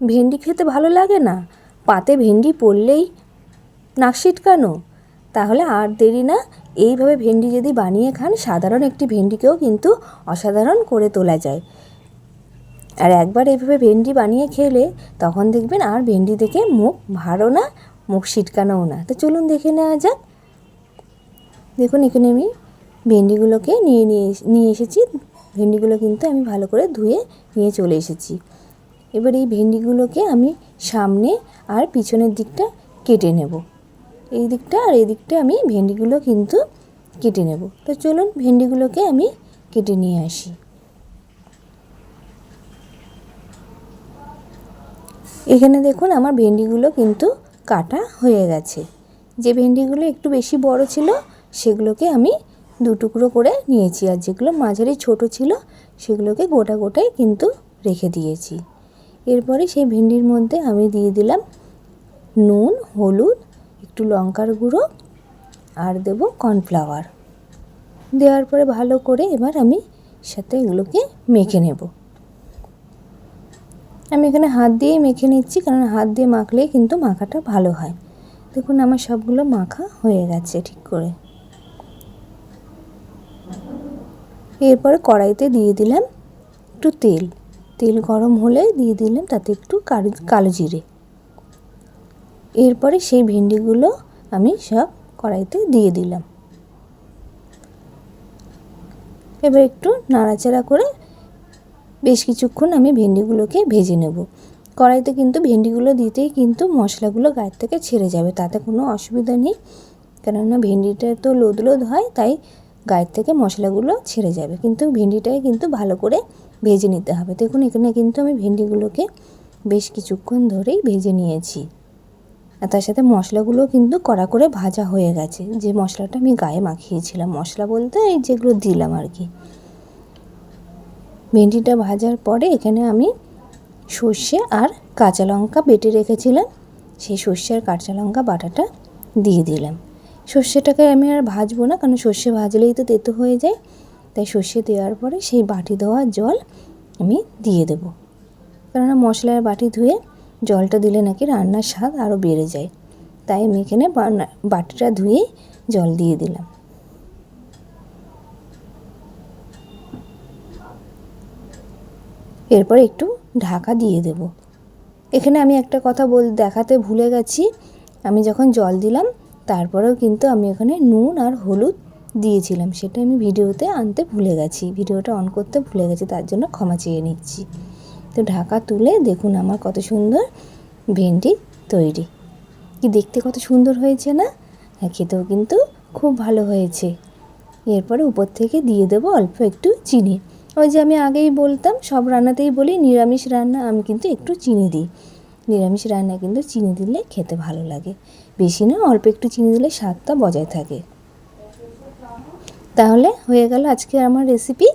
ভেন্ডি খেতে ভালো লাগে না? পাতে ভেন্ডি পড়লেই নাক সিটকানো তাহলে আর দেরি না, এইভাবে ভেন্ডি যদি বানিয়ে খান, সাধারণ একটি ভেন্ডিকেও কিন্তু অসাধারণ করে তোলা যায়। আর একবার এইভাবে ভেন্ডি বানিয়ে খেলে, তখন দেখবেন আর ভেন্ডি দেখে মুখ ভারও না, মুখ সিটকানোও না। তো চলুন দেখে নেওয়া যাক। দেখুন, এখানে আমি ভেন্ডিগুলোকে নিয়ে নিয়ে নিয়ে এসেছি। ভেন্ডিগুলো কিন্তু আমি ভালো করে ধুয়ে নিয়ে চলে এসেছি। এবার এই ভেন্ডিগুলোকে আমি সামনে আর পিছনের দিকটা কেটে নেব। এই দিকটা আর এই দিকটা আমি ভেন্ডিগুলো কিন্তু কেটে নেব। তো চলুন ভেন্ডিগুলোকে আমি কেটে নিয়ে আসি। এখানে দেখুন আমার ভেন্ডিগুলো কিন্তু কাটা হয়ে গেছে। যে ভেন্ডিগুলো একটু বেশি বড় ছিল, সেগুলোকে আমি দু টুকরো করে নিয়েছি। আর যেগুলো মাঝারি ছোট ছিল, সেগুলোকে গোটা গোটাই কিন্তু রেখে দিয়েছি। এরপরে সেই ভেন্ডির মধ্যে আমি দিয়ে দিলাম নুন, হলুদ, একটু লঙ্কার গুঁড়ো আর দেবো কর্নফ্লাওয়ার। দেওয়ার পরে ভালো করে এবার আমি সাথে এগুলোকে মেখে নেব। আমি এখানে হাত দিয়ে মেখে নিচ্ছি কারণ হাত দিয়ে মাখলেই কিন্তু মাখাটা ভালো হয়। দেখুন আমার সবগুলো মাখা হয়ে গেছে ঠিক করে। এরপরে কড়াইতে দিয়ে দিলাম একটু তেল। তেল গরম হলে দিয়ে দিলাম তাতে একটু কালো জিরে। এরপরে সেই ভেন্ডিগুলো আমি সব কড়াইতে দিয়ে দিলাম। এবার একটু নাড়াচাড়া করে বেশ কিছুক্ষণ আমি ভেন্ডিগুলোকে ভেজে নেব। কড়াইতে কিন্তু ভেন্ডিগুলো দিতেই কিন্তু মশলাগুলো গায়ের থেকে ছেড়ে যাবে, তাতে কোনো অসুবিধা নেই। কেননা ভেন্ডিটা তো লোদ লোদ হয়, তাই গায়ের থেকে মশলাগুলো ছেড়ে যাবে। কিন্তু ভেন্ডিটাকে কিন্তু ভালো করে ভেজে নিতে হবে। দেখুন, এখানে কিন্তু আমি ভেন্ডিগুলোকে বেশ কিছুক্ষণ ধরেই ভেজে নিয়েছি। আর তার সাথে মশলাগুলো কিন্তু কড়া করে ভাজা হয়ে গেছে। যে মশলাটা আমি গায়ে মাখিয়েছিলাম, মশলা বলতে এই যেগুলো দিলাম আর কি। ভেন্ডিটা ভাজার পরে এখানে আমি সর্ষে আর কাঁচা লঙ্কা বেটে রেখেছিলাম। সেই সর্ষে আর কাঁচা লঙ্কা বাটাটা দিয়ে দিলাম। সর্ষেটাকে আমি আর ভাজবো না, কারণ সর্ষে ভাজলেই তো তেতো হয়ে যায়। তাই সর্ষে দেওয়ার পরে সেই বাটি দেওয়া জল আমি দিয়ে দেবো। কেননা মশলার বাটি ধুয়ে জলটা দিলে নাকি রান্নার স্বাদ আরও বেড়ে যায়। তাই আমি এখানে বাটিটা ধুয়েই জল দিয়ে দিলাম। এরপর একটু ঢাকা দিয়ে দেব। এখানে আমি একটা কথা বল, দেখাতে ভুলে গেছি। আমি যখন জল দিলাম, তারপরেও কিন্তু আমি এখানে নুন আর হলুদ দিয়েছিলাম, সেটা আমি ভিডিওতে আনতে ভুলে গেছি। ভিডিওটা অন করতে ভুলে গেছি, তার জন্য ক্ষমা চেয়ে নিচ্ছি। তো ঢাকা তুলে দেখুন আমার কত সুন্দর ভেন্ডি তৈরি। কি দেখতে কত সুন্দর হয়েছে না? হ্যাঁ খেতেও কিন্তু খুব ভালো হয়েছে। এরপরে উপর থেকে দিয়ে দেবো অল্প একটু চিনি। ওই যে আমি আগেই বলতাম, সব রান্নাতেই বলি, নিরামিষ রান্না আমি কিন্তু একটু চিনি দিই। নিরামিষ রান্না কিন্তু চিনি দিলে খেতে ভালো লাগে। বেশি না, অল্প একটু চিনি দিলে স্বাদটা বজায় থাকে। তাহলে হয়ে গেল আজকে আমার রেসিপি